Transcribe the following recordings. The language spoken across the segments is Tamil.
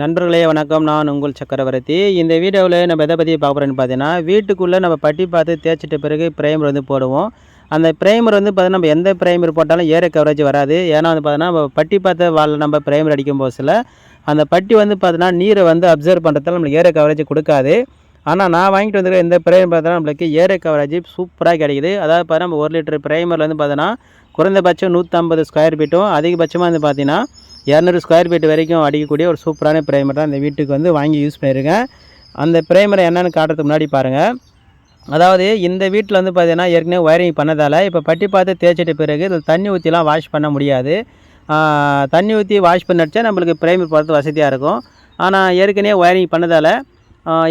நண்பர்களே வணக்கம். நான் உங்கள் சக்கரவர்த்தி. இந்த வீடியோவில் நம்ம எதை பற்றி பார்க்க போகிறோன்னு பார்த்தீங்கன்னா வீட்டுக்குள்ளே நம்ம பட்டி பார்த்து தேய்ச்சிட்ட பிறகு ப்ரைமர் வந்து போடுவோம். அந்த ப்ரைமர் வந்து பார்த்தீங்கன்னா நம்ம எந்த ப்ரைமர் போட்டாலும் ஏற கவரேஜ் வராது. ஏன்னா வந்து பார்த்தீங்கன்னா நம்ம பட்டி பார்த்த வால் நம்ம ப்ரைமர் அடிக்கும் போதில் அந்த பட்டி வந்து பார்த்தீங்கன்னா நீரை வந்து அப்சர்வ் பண்ணுறதால நம்மளுக்கு ஏற கவரேஜ் கொடுக்காது. ஆனால் நான் வாங்கிட்டு வந்துருக்க இந்த ப்ரைமர் பார்த்தீங்கன்னா நம்மளுக்கு ஏற கவரேஜ் சூப்பராக கிடைக்குது. அதாவது பார்த்தா நம்ம ஒரு லிட்டர் ப்ரைமரில் வந்து பார்த்தீங்கன்னா குறைந்தபட்சம் நூற்றம்பது ஸ்கொயர் ஃபீட்டும் அதிகபட்சமாக வந்து பார்த்தீங்கன்னா இரநூறு ஸ்கொயர் ஃபீட் வரைக்கும் அடிக்கக்கூடிய ஒரு சூப்பரான ப்ரைமர் தான் இந்த வீட்டுக்கு வந்து வாங்கி யூஸ் பண்ணியிருக்கேன். அந்த ப்ரைமரை என்னென்னு காட்டுறதுக்கு முன்னாடி பாருங்கள் அதாவது இந்த வீட்டில் வந்து பார்த்தீங்கன்னா ஏற்கனவே ஒயரிங் பண்ணதால் இப்போ பட்டி பார்த்து தேய்ச்சிட்ட பிறகு இதில் தண்ணி ஊற்றிலாம் வாஷ் பண்ண முடியாது. தண்ணி ஊற்றி வாஷ் பண்ணிச்சா நம்மளுக்கு ப்ரைமர் போகிறது வசதியாக இருக்கும். ஆனால் ஏற்கனவே ஒயரிங் பண்ணதால்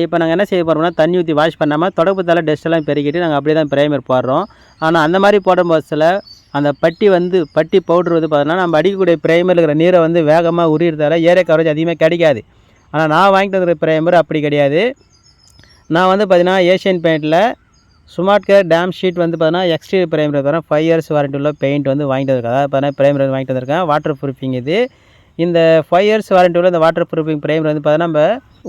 இப்போ நாங்கள் என்ன செய்ய போகிறோம்னா தண்ணி ஊற்றி வாஷ் பண்ணாமல் தொடப்பத்தால் டஸ்ட்டெல்லாம் பெருக்கிட்டு நாங்கள் அப்படியே தான் ப்ரைமர் போடுறோம். ஆனால் அந்த மாதிரி போடும் பட்சத்தில் அந்த பட்டி வந்து பட்டி பவுட்ரு வந்து பார்த்தோன்னா நம்ம அடிக்கக்கூடிய ப்ரைமரில் இருக்கிற நீரை வந்து வேகமாக உரியறதால ஏரியா கவரேஜ் அதிகமாக கிடைக்காது. ஆனால் நான் வாங்கிட்டு வந்துருக்க ப்ரைமர் அப்படி கிடையாது. நான் வந்து பார்த்தீங்கன்னா ஏஷியன் பெயிண்டில் ஸ்மார்ட் கேர் டேம் ஷீட் வந்து பார்த்தீங்கன்னா எக்ஸ்டீரியர் ப்ரைமர் தரேன் ஃபைவ் இயர்ஸ் வாரண்டி உள்ள பெயிண்ட் வந்து வாங்கிட்டு வந்திருக்கேன். அதாவது பார்த்தீங்கன்னா ப்ரைமர் வாங்கிட்டு வந்திருக்கேன். வாட்டர் ப்ரூஃபிங் இது. இந்த ஃபைவ் இயர்ஸ் வாரண்டி உள்ள இந்த வாட்டர் ப்ரூஃபிங் ப்ரைமர் வந்து பார்த்தீங்கன்னா நம்ம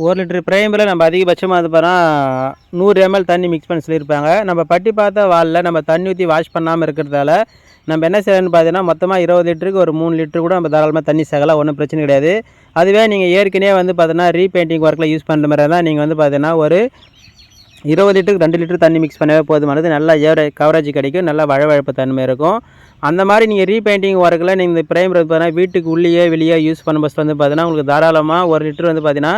ஒரு லிட்டர் ப்ரைமில் நம்ம அதிகபட்சமாக வந்து பார்த்தோன்னா நூறு எம்எல் தண்ணி மிக்ஸ் பண்ணி சொல்லியிருப்பாங்க. நம்ம பட்டி பார்த்த வாலில் நம்ம தண்ணி ஊற்றி வாஷ் பண்ணாமல் இருக்கிறதால நம்ம என்ன செய்யணும்னு பார்த்தீங்கன்னா மொத்தமாக இருபது லிட்டருக்கு ஒரு மூணு லிட்டரு கூட நம்ம தாராளமாக தண்ணி சேகலாம் ஒன்றும் பிரச்சனை கிடையாது. அதுவே நீங்கள் ஏற்கனவே வந்து பார்த்தீங்கன்னா ரீபெயிண்டிங் ஒர்க்கில் யூஸ் பண்ணுற மாதிரி தான் நீங்கள் வந்து பார்த்தீங்கன்னா ஒரு இருபது லிட்டருக்கு ரெண்டு லிட்டர் தண்ணி மிக்ஸ் பண்ணவே போதுமானது. நல்லா ஏற கவரேஜ் கிடைக்கும். நல்லா வழவழப்பு தன்மை இருக்கும். அந்த மாதிரி நீங்கள் ரீபெயிண்டிங் ஒர்க்கில் நீங்கள் இந்த ப்ரைமர் பார்த்தீங்கன்னா வீட்டுக்கு உள்ளேயே வெளியே யூஸ் பண்ணும் பஸ் வந்து பார்த்தீங்கன்னா உங்களுக்கு தாராளமாக ஒரு லிட்டர் வந்து பார்த்தீங்கன்னா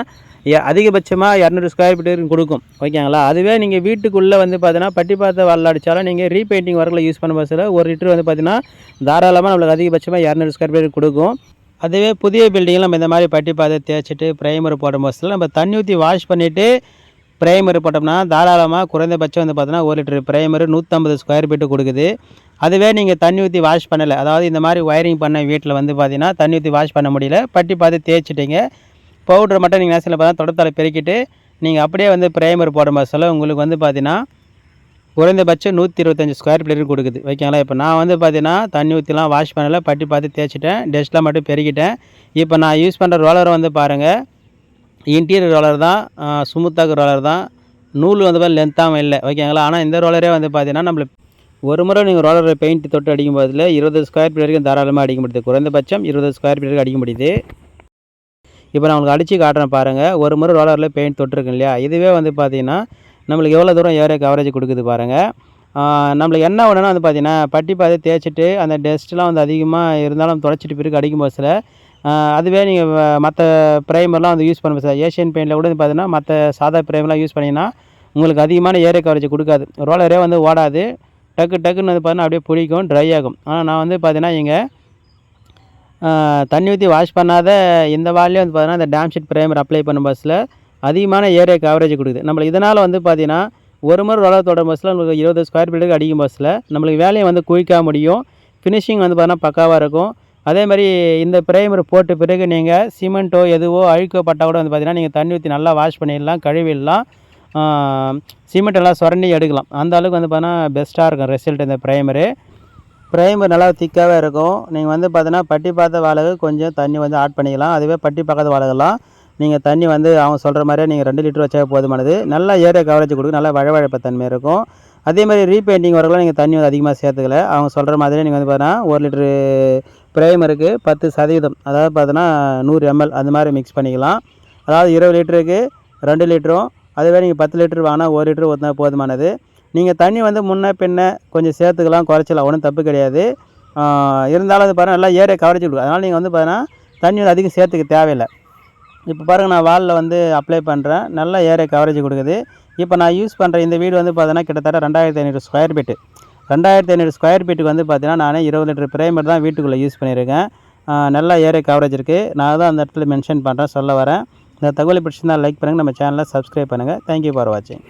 அதிகபட்சமாக இரநூறு ஸ்கொயர் ஃபீட்டு கொடுக்கும். ஓகேங்களா அதுவே நீங்கள் வீட்டுக்குள்ளே வந்து பார்த்தீங்கன்னா பட்டி பார்த்த வரல அடித்தாலும் நீங்கள் ரீபெயிண்டிங் ஒர்க்கில் யூஸ் பண்ண பஸ்ஸில் ஒரு லிட்டர் வந்து பார்த்தீங்கன்னா தாராளமாக நம்மளுக்கு அதிகபட்சமாக இரநூறு ஸ்கொயர் ஃபீட் கொடுக்கும். அதுவே புதிய பில்டிங்கில் நம்ம இந்த மாதிரி பட்டி பார்த்து தேய்ச்சிட்டு ப்ரைமர் போடும் பஸ்ஸில் நம்ம தண்ணி ஊற்றி வாஷ் பண்ணிவிட்டு ப்ரைமர் போட்டோம்னா தாராளமாக குறைந்தபட்சம் வந்து பார்த்தீங்கன்னா ஒரு லிட்டர் ப்ரைமர் நூற்றம்பது ஸ்கொயர் ஃபீட்டு கொடுக்குது. அதுவே நீங்கள் தண்ணி ஊற்றி வாஷ் பண்ணலை. அதாவது இந்த மாதிரி ஒயரிங் பண்ண வீட்டில் வந்து பார்த்தீங்கன்னா தண்ணி ஊற்றி வாஷ் பண்ண முடியல. பட்டி பார்த்து தேய்ச்சிட்டிங்க. பவுட்ரு மட்டும் நீங்கள் நேசில் பார்த்தா தொடத்தால் பெருக்கிட்டு நீங்கள் அப்படியே வந்து ப்ரைமர் போடும் சொல்ல உங்களுக்கு வந்து பார்த்தீங்கன்னா குறைந்தபட்சம் நூற்றி இருபத்தஞ்சி ஸ்கொயர் ஃபீட் கொடுக்குது. ஓகேங்களா இப்போ நான் வந்து பார்த்தீங்கன்னா தண்ணி ஊற்றிலாம் வாஷ் பண்ணலை பட்டி பார்த்து தேய்ச்சிட்டேன் டஸ்ட்லாம் மட்டும் பெருக்கிட்டேன். இப்போ நான் யூஸ் பண்ணுற ரோலரை வந்து பாருங்கள் இன்டீரியர் ரோலர் தான் சுமுத்தாக்கு ரோலர் தான். நூல் வந்து பார்த்து லென்த்தாகவும் இல்லை. ஓகேங்களா ஆனால் இந்த ரோலரே வந்து பார்த்தீங்கன்னா நம்மளுக்கு ஒரு முறை நீங்கள் ரோலரை பெயிண்ட் தொட்டு அடிக்கும் போதில் இருபது ஸ்கொயர் ஃபீட் வரைக்கும் தாராளமாக அடிக்க முடியுது. குறைந்தபட்சம் இருபது ஸ்கொயர் ஃபீட்டருக்கு அடிக்க முடியுது. இப்போ நான் உங்களுக்கு அடித்து காட்டுறேன் பாருங்கள் ஒரு முறை ரோலரில் பெயிண்ட் தொட்டிருக்கேன் இல்லையா? இதுவே வந்து பார்த்தீங்கன்னா நம்மளுக்கு எவ்வளோ தூரம் ஏரியா கவரேஜ் கொடுக்குது பாருங்கள் நம்மளுக்கு என்ன ஒன்றுனா வந்து பார்த்தீங்கன்னா பட்டி பார்த்து தேய்ச்சிட்டு அந்த டஸ்ட்லாம் வந்து அதிகமாக இருந்தாலும் தொடச்சிட்டு பிறகு அடிக்கும் பஸ்ஸில் அதுவே நீங்கள் மற்ற ப்ரைமர்லாம் வந்து யூஸ் பண்ண சார் ஏஷியன் பெயிண்டில் கூட பார்த்தீங்கன்னா மற்ற சாதா ப்ரைமர்லாம் யூஸ் பண்ணிங்கன்னா உங்களுக்கு அதிகமான ஏரியா கவரேஜ் கொடுக்காது. ரோலரே வந்து ஓடாது. டக்கு டக்குன்னு வந்து பார்த்தீங்கன்னா அப்படியே பிடிக்கும் ட்ரை ஆகும். ஆனால் நான் வந்து பார்த்தீங்கன்னா இங்கே தண்ணி ஊற்றி வாஷ் பண்ணாத இந்த வால்லே வந்து பார்த்தீங்கன்னா இந்த டேம் ஷீட் ப்ரைமர் அப்ளை பண்ணும் பஸ்ஸில் அதிகமான ஏரியா கவரேஜ் கொடுக்குது. நம்மளுக்கு இதனால் வந்து பார்த்தீங்கன்னா ஒரு முறை ரோலர் தொடர் பஸ்ஸில் நம்மளுக்கு இருபது ஸ்கொயர் ஃபீட்டுக்கு அடிக்கும் பஸ்ஸில் நம்மளுக்கு வேலையை வந்து குயிக்காக முடியும். ஃபினிஷிங் வந்து பார்த்தீங்கன்னா பக்காவாக இருக்கும். அதே மாதிரி இந்த ப்ரைமர் போட்ட பிறகு நீங்கள் சிமெண்ட்டோ எதுவோ அழுக்கப்பட்டால் கூட வந்து பார்த்தீங்கன்னா நீங்கள் தண்ணி ஊற்றி நல்லா வாஷ் பண்ணிடலாம் கழுவிடலாம். சிமெண்ட் எல்லாம் சுரண்டி எடுக்கலாம். அந்த அளவுக்கு வந்து பார்த்தீங்கன்னா பெஸ்ட்டாக இருக்கும் ரிசல்ட் இந்த ப்ரைமரு ப்ரைமர் நல்லா திக்காகவே இருக்கும். நீங்கள் வந்து பார்த்தீங்கன்னா பட்டி பார்த்த வாழகு கொஞ்சம் தண்ணி வந்து ஆட் பண்ணிக்கலாம். அதுவே பட்டி பார்க்காத வாழகெல்லாம் நீங்கள் தண்ணி வந்து அவங்க சொல்கிற மாதிரியே நீங்கள் ரெண்டு லிட்டர் வச்சா போதுமானது. நல்லா ஏரியா கவரேஜ் கொடுக்கும். நல்லா வழவழப்பு தன்மை இருக்கும். அதே மாதிரி ரீபெயிண்டிங் வரலாம் நீங்கள் தண்ணி வந்து அதிகமாக சேர்த்துக்கல. அவங்க சொல்கிற மாதிரியே நீங்கள் வந்து பார்த்தீங்கன்னா ஒரு லிட்ரு இருக்குது பத்து சதவீதம். அதாவது பார்த்தீங்கன்னா நூறு எம்எல் அந்த மாதிரி மிக்ஸ் பண்ணிக்கலாம். அதாவது இருபது லிட்டருக்கு ரெண்டு லிட்டரும் அதுவே நீங்கள் பத்து லிட்டர் வாங்கினா ஒரு லிட்டர் ஊற்றினா போதுமானது. நீங்கள் தண்ணி வந்து முன்னே பின்ன கொஞ்சம் சேர்த்துக்கலாம் குறைச்சலாம் ஒன்றும் தப்பு கிடையாது. இருந்தாலும் அது பாருங்கள் நல்லா ஏரியா கவரேஜ் கொடுக்கும். அதனால் நீங்கள் வந்து பார்த்தீங்கன்னா தண்ணி வந்து அதிகம் சேர்த்துக்க தேவையில்லை. இப்போ பாருங்கள் நான் வாலில் வந்து அப்ளை பண்ணுறேன் நல்லா ஏரியா கவரேஜ் கொடுக்குது. இப்போ நான் யூஸ் பண்ணுற இந்த வீடு வந்து பார்த்தீங்கன்னா கிட்டத்தட்ட ரெண்டாயிரத்தி ஐநூறு ஸ்கொயர் ஃபீட்டு ரெண்டாயிரத்தி ஐநூறு ஸ்கொயர் ஃபீட்டுக்கு வந்து பார்த்தீங்கன்னா நான் இருபது லிட்டர் பிரைமர் தான் வீட்டுக்குள்ளே யூஸ் பண்ணியிருக்கேன். நல்லா ஏரியா கவரேஜ் இருக்குது நான் தான் அந்த இடத்துல மென்ஷன் பண்ணுறேன் சொல்ல வரேன். இந்த தகவலை பிடிச்சிருந்தால் லைக் பண்ணுங்கள் நம்ம சேனலை சப்ஸ்கிரைப் பண்ணுங்கள் தேங்க்யூ ஃபார் வாட்சிங்